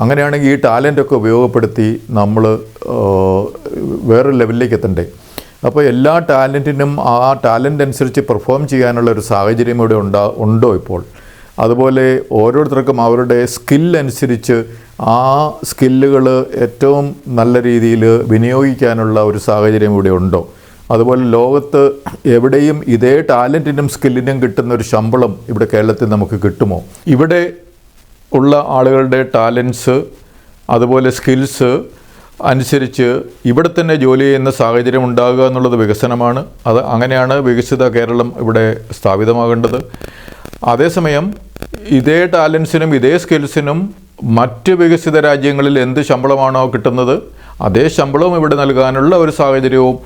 അങ്ങനെയാണെങ്കിൽ ഈ ടാലന്റൊക്കെ ഉപയോഗപ്പെടുത്തി നമ്മൾ വേറൊരു ലെവലിലേക്ക് എത്തണ്ടേ അപ്പോൾ എല്ലാ ടാലന്റിനും ആ ടാലന്റ് അനുസരിച്ച് പെർഫോം ചെയ്യാനുള്ള ഒരു സാഹചര്യം ഇവിടെ ഉണ്ടാ ഉണ്ടോ ഇപ്പോൾ? അതുപോലെ ഓരോരുത്തർക്കും അവരുടെ സ്കില്ലനുസരിച്ച് ആ സ്കില്ലുകൾ ഏറ്റവും നല്ല രീതിയിൽ വിനിയോഗിക്കാനുള്ള ഒരു സാഹചര്യം ഇവിടെ ഉണ്ടോ? അതുപോലെ ലോകത്ത് എവിടെയും ഇതേ ടാലന്റിനും സ്കില്ലിനും കിട്ടുന്ന ഒരു ശമ്പളം ഇവിടെ കേരളത്തിൽ നമുക്ക് കിട്ടുമോ? ഇവിടെ ഉള്ള ആളുകളുടെ ടാലൻസ് അതുപോലെ സ്കിൽസ് അനുസരിച്ച് ഇവിടെ തന്നെ ജോലി ചെയ്യുന്ന സാഹചര്യം ഉണ്ടാകുക എന്നുള്ളത് വികസനമാണ്. അത് അങ്ങനെയാണ് വികസിത കേരളം ഇവിടെ സ്ഥാപിതമാകേണ്ടത്. അതേസമയം ഇതേ ടാലൻസിനും ഇതേ സ്കിൽസിനും മറ്റ് വികസിത രാജ്യങ്ങളിൽ എന്ത് ശമ്പളമാണോ കിട്ടുന്നത് അതേ ശമ്പളവും ഇവിടെ നൽകാനുള്ള ഒരു സാഹചര്യവും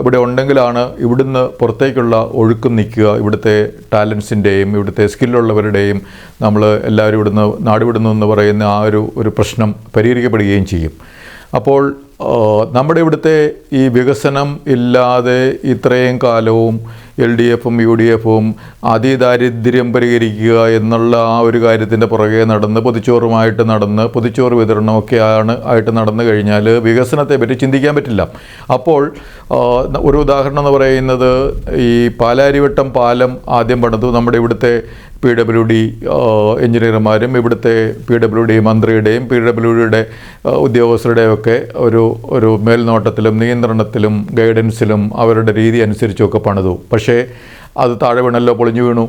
ഇവിടെ ഉണ്ടെങ്കിലാണ് ഇവിടുന്ന് പുറത്തേക്കുള്ള ഒഴുക്കും നിൽക്കുക. ഇവിടുത്തെ ടാലൻസിന്റെയും ഇവിടുത്തെ സ്കില്ലുള്ളവരുടെയും നമ്മൾ എല്ലാവരും ഇവിടുന്ന് നാടുവിടുന്നു എന്ന് പറയുന്ന ആ ഒരു ഒരു പ്രശ്നം പരിഹരിക്കപ്പെടുകയും ചെയ്യും. അപ്പോൾ നമ്മുടെ ഇവിടുത്തെ ഈ വികസനം ഇല്ലാതെ ഇത്രയും കാലവും എൽ ഡി എഫും യു ഡി എഫും അതിദാരിദ്ര്യം പരിഹരിക്കുക എന്നുള്ള ആ ഒരു കാര്യത്തിന്റെ പുറകെ നടന്ന് പൊതിച്ചോറുമായിട്ട് നടന്ന് പൊതിച്ചോറ് വിതരണമൊക്കെയാണ് ആയിട്ട് നടന്നു കഴിഞ്ഞാൽ വികസനത്തെ പറ്റി ചിന്തിക്കാൻ പറ്റില്ല. അപ്പോൾ ഒരു ഉദാഹരണം എന്ന് പറയുന്നത് ഈ പാലാരിവട്ടം പാലം ആദ്യം പണിതു നമ്മുടെ ഇവിടുത്തെ പി ഡബ്ല്യു ഡി എഞ്ചിനീയർമാരും ഇവിടുത്തെ പി ഡബ്ല്യു ഡി മന്ത്രിയുടെയും പി ഡബ്ല്യു ഡിയുടെ ഉദ്യോഗസ്ഥരുടെയും ഒക്കെ ഒരു ഒരു മേൽനോട്ടത്തിലും നിയന്ത്രണത്തിലും ഗൈഡൻസിലും അവരുടെ രീതി അനുസരിച്ചൊക്കെ പണിതു. പക്ഷേ അത് താഴെ വീണല്ലോ പൊളിഞ്ഞു വീണു.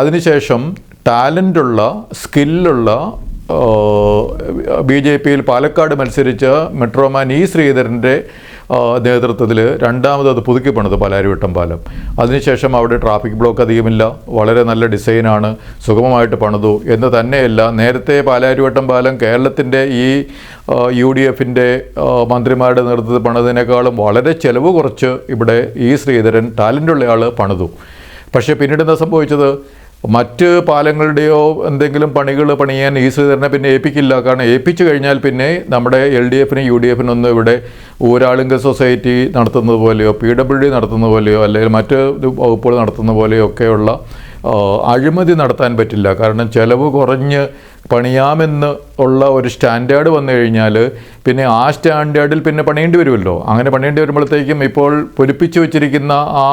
അതിനുശേഷം ടാലന്റുള്ള സ്കില്ലുള്ള ബി ജെ പിയിൽ പാലക്കാട് മത്സരിച്ച മെട്രോമാൻ ഇ ശ്രീധരന്റെ നേതൃത്വത്തിൽ രണ്ടാമത് അത് പുതുക്കി പാലാരിവട്ടം പാലം. അതിനുശേഷം അവിടെ ട്രാഫിക് ബ്ലോക്ക് അധികമില്ല. വളരെ നല്ല ഡിസൈനാണ്. സുഗമമായിട്ട് പണിതു. എന്ന് തന്നെയല്ല നേരത്തെ പാലാരിവട്ടം പാലം കേരളത്തിന്റെ ഈ യു ഡി എഫിന്റെ മന്ത്രിമാരുടെ നേതൃത്വത്തിൽ പണിതിനേക്കാളും വളരെ ചെലവ് കുറച്ച് ഇവിടെ ഇ ശ്രീധരൻ ടാലന്റുള്ള ആൾ പണിതു. പക്ഷേ പിന്നീട് എന്താ സംഭവിച്ചത്? മറ്റ് പാലങ്ങളുടെയോ എന്തെങ്കിലും പണികൾ പണിയാൻ ഈ ശ്രീധരനെ പിന്നെ ഏൽപ്പിക്കില്ല. കാരണം ഏൽപ്പിച്ചു കഴിഞ്ഞാൽ പിന്നെ നമ്മുടെ എൽ ഡി എഫിനും യു ഡി എഫിനും ഒന്നും ഇവിടെ ഊരാളുങ്ക സൊസൈറ്റി നടത്തുന്നത് പോലെയോ പി ഡബ്ല്യു ഡി നടത്തുന്നത് പോലെയോ അല്ലെങ്കിൽ മറ്റ് വകുപ്പുകൾ നടത്തുന്ന പോലെയോ ഒക്കെയുള്ള അഴിമതി നടത്താൻ പറ്റില്ല. കാരണം ചിലവ് കുറഞ്ഞ് പണിയാമെന്ന് ഉള്ള ഒരു സ്റ്റാൻഡേർഡ് വന്നു കഴിഞ്ഞാൽ പിന്നെ ആ സ്റ്റാൻഡേർഡിൽ പിന്നെ പണിയേണ്ടി വരുമല്ലോ. അങ്ങനെ പണിയേണ്ടി വരുമ്പോഴത്തേക്കും ഇപ്പോൾ പൊലിപ്പിച്ചു വെച്ചിരിക്കുന്ന ആ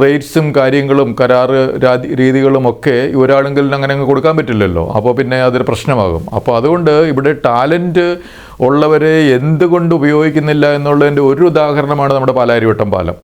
റേറ്റ്സും കാര്യങ്ങളും കരാറ് രാതി രീതികളും ഒക്കെ ഒരാളെങ്കിലും അങ്ങനെ അങ്ങ് കൊടുക്കാൻ പറ്റില്ലല്ലോ. അപ്പോൾ പിന്നെ അതൊരു പ്രശ്നമാകും. അപ്പോൾ അതുകൊണ്ട് ഇവിടെ ടാലന്റ് ഉള്ളവരെ എന്തുകൊണ്ട് ഉപയോഗിക്കുന്നില്ല എന്നുള്ളതിന്റെ ഒരു ഉദാഹരണമാണ് നമ്മുടെ പാലാരിവട്ടം പാലം.